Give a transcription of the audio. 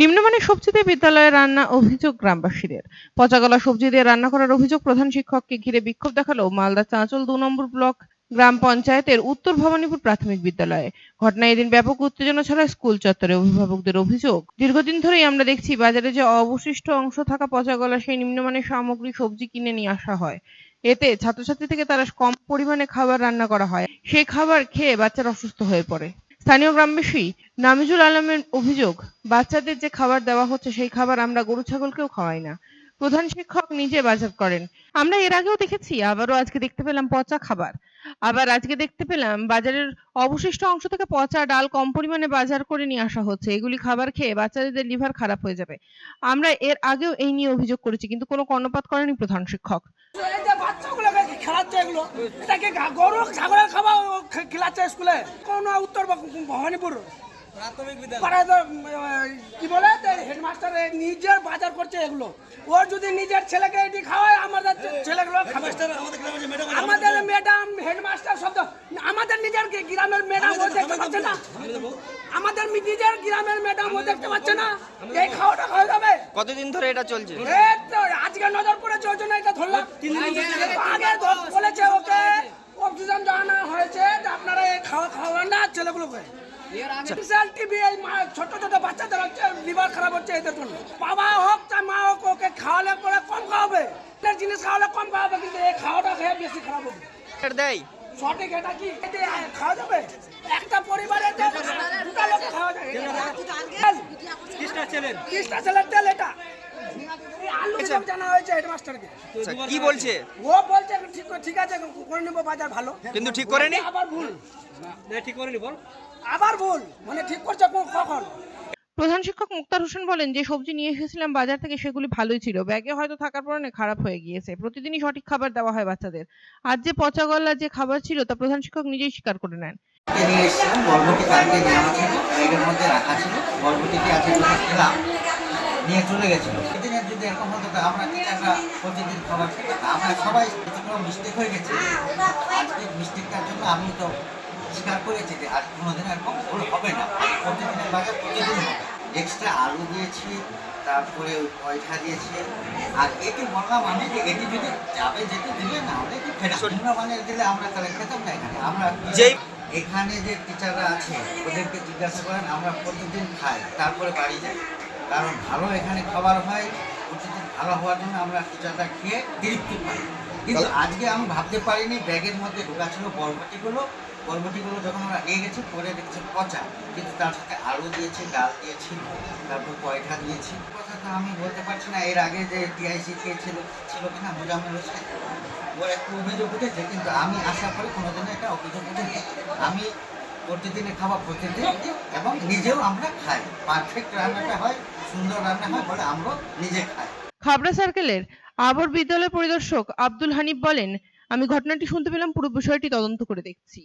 নিম্নমানের সবজি দিয়ে বিদ্যালয়ে রান্না অভিযোগ গ্রামবাসীদের। পচাগলা সবজি দিয়ে রান্না করার অভিযোগ প্রধান শিক্ষককে ঘিরে বিক্ষোভ দেখাল মালদা চাঁচল দু নম্বর ব্লক গ্রাম পঞ্চায়েতের উত্তর ভবানীপুর প্রাথমিক বিদ্যালয়ে। ঘটনায় এদিন ব্যাপক উত্তেজনা ছড়ায় স্কুল চত্বরে অভিভাবকদের অভিযোগ। দীর্ঘদিন ধরেই আমরা দেখছি বাজারে যে অবশিষ্ট অংশ থাকা পচাগলা সেই নিম্নমানের সামগ্রী সবজি কিনে নিয়ে আসা হয়। এতে ছাত্রছাত্রী থেকে তারা কম পরিমাণে খাবার রান্না করা হয়। সেই খাবার খেয়ে বাচ্চারা অসুস্থ হয়ে পড়ে। স্থানীয় গ্রামবাসী নামিজুল আলমের অভিযোগ, বাচ্চাদের যে খাবার দেওয়া হচ্ছে সেই খাবার আমরা গরু ছাগলকেও খাওয়াই না। প্রধান শিক্ষক নিজে বাজার করেন। আমরা এর আগেও দেখেছি, আবারও আজকে দেখতে পেলাম পচা খাবার। আবার আজকে দেখতে পেলাম বাজারের অবশিষ্ট অংশ থেকে পচা ডাল কম পরিমাণে বাজার করে নিয়ে আসা হচ্ছে। এগুলি খাবার খেয়ে বাচ্চাদের লিভার খারাপ হয়ে যাবে। আমরা এর আগেও এই নিয়ে অভিযোগ করেছি, কিন্তু কোনো কর্ণপাত করেনি প্রধান শিক্ষক। খেলাচ্ছে এটাকে গরু ছাগলের খাবার খেলাচ্ছে স্কুলে। কোন উত্তর ভবানীপুর। কি বলে? হেডমাস্টার নিজের বাজার করছে এগুলো। ও যদি নিজের ছেলেকে এটি খাওয়ায় আমাদের ছে- ছেলেগুলো খাবে আমাদের ম্যাডাম হেডমাস্টার সব তো- আমাদের নিজের কি গ্রামের ম্যাডাম ও দেখতে পাচ্ছে না। আমাদের মি- নিজের গ্রামের ম্যাডাম ও দেখতে পাচ্ছে না। এই খাওয়াটা খাওয়া যাবে। কতদিন ধরে এটা চলছে? আজকে নজর পড়েছে ওই জন্য এটা ধরলাম। আগে বলেছে ওকে অক্সিজেন জানা হয়েছে আপনারা এই খাওয়া খাওয়ান না ছেলেগুলোকে। ছোট ছোট বাচ্চাদের হচ্ছে লিভার খারাপ হচ্ছে এদের জন্য। বাবা হোক চাই মা হোক ওকে খাওয়ালে পরে কম খাওয়াবে। জিনিস খাওয়ালে কম খাওয়াবে কিন্তু এই খাওয়াটা খেয়ে বেশি খারাপ হবে। দেয়। সঠিক এটা কি? খাওয়া যাবে? একটা পরিবারে দুটা লোকে খাওয়া যায় তিরিশটা ছেলের। তেল এটা। আলু সব জানা হয়েছে হেডমাস্টারকে। আচ্ছা, কি বলছে? ও বলছে ঠিক ঠিক আছে করে নেব বাজার ভালো। কিন্তু ঠিক করেনি? আবার ভুল। ঠিক করেনি বল। আবার ভুল। মানে ঠিক করছে কখন? প্রধান শিক্ষক মুক্তার হোসেন বলেন যে, সবজি নিয়ে এসেছিলাম বাজার থেকে, সেগুলি ভালোই ছিল। ব্যাগে হয়তো থাকার কারণে খারাপ হয়ে গিয়েছে। প্রতিদিনই সঠিক খাবার দেওয়া হয় বাচ্চাদের। আজ যে পচা গলা যে খাবার ছিল, তা প্রধান শিক্ষক নিজেই স্বীকার করে নেন। আমি তো স্বীকার করেছি যে, আজ কোনোদিন হবে না। প্রতিদিনের বাজার প্রতিদিন হবে। এক্সট্রা আলু দিয়েছি তারপরে পয়সা দিয়েছি। আর এটি বললাম আমি যে এটি যদি যাবে যেতে দিলে না হলে কি ফেরা। মানে দিলে আমরা তাহলে খেতাম না এখানে। আমরা যেই- এখানে যে টিচাররা আছে ওদেরকে জিজ্ঞাসা করেন আমরা প্রতিদিন খাই তারপরে বাড়ি যাই। কারণ ভালো এখানে খাবার হয় প্রতিদিন ভালো হওয়ার জন্য আমরা টিচাররা খেয়ে তৃপ্তি পাই। কিন্তু আজকে আমি ভাবতে পারিনি ব্যাগের মধ্যে ঢোকা ছিল বরবটিগুলো বরবটিগুলো যখন আমরা নিয়ে গেছি, পরে দেখছি পচা। কিন্তু তার সাথে আলু দিয়েছি, ডাল দিয়েছি, তারপর পয়সা দিয়েছি। কথা তো আমি বলতে পারছি না, এর আগে যে টিআইসি কে ছিল কিনা মোজাম্মেল হোসেন ওর একটু অভিযোগ উঠেছে, কিন্তু আমি আশা করি কোনোদিনও একটা অভিযোগ উঠেনি। আমি প্রতিদিনে খাওয়া প্রতিদিন এবং নিজেও আমরা খাই। পারফেক্ট রান্নাটা হয়, সুন্দর রান্না হয়, বলে আমরা নিজে খাই। খাবড়া সার্কেলের আবর বিদ্যালয় পরিদর্শক আব্দুল হানিফ বলেন আমি ঘটনাটি শুনতে পেলাম পুরো বিষয়টি তদন্ত করে দেখছি।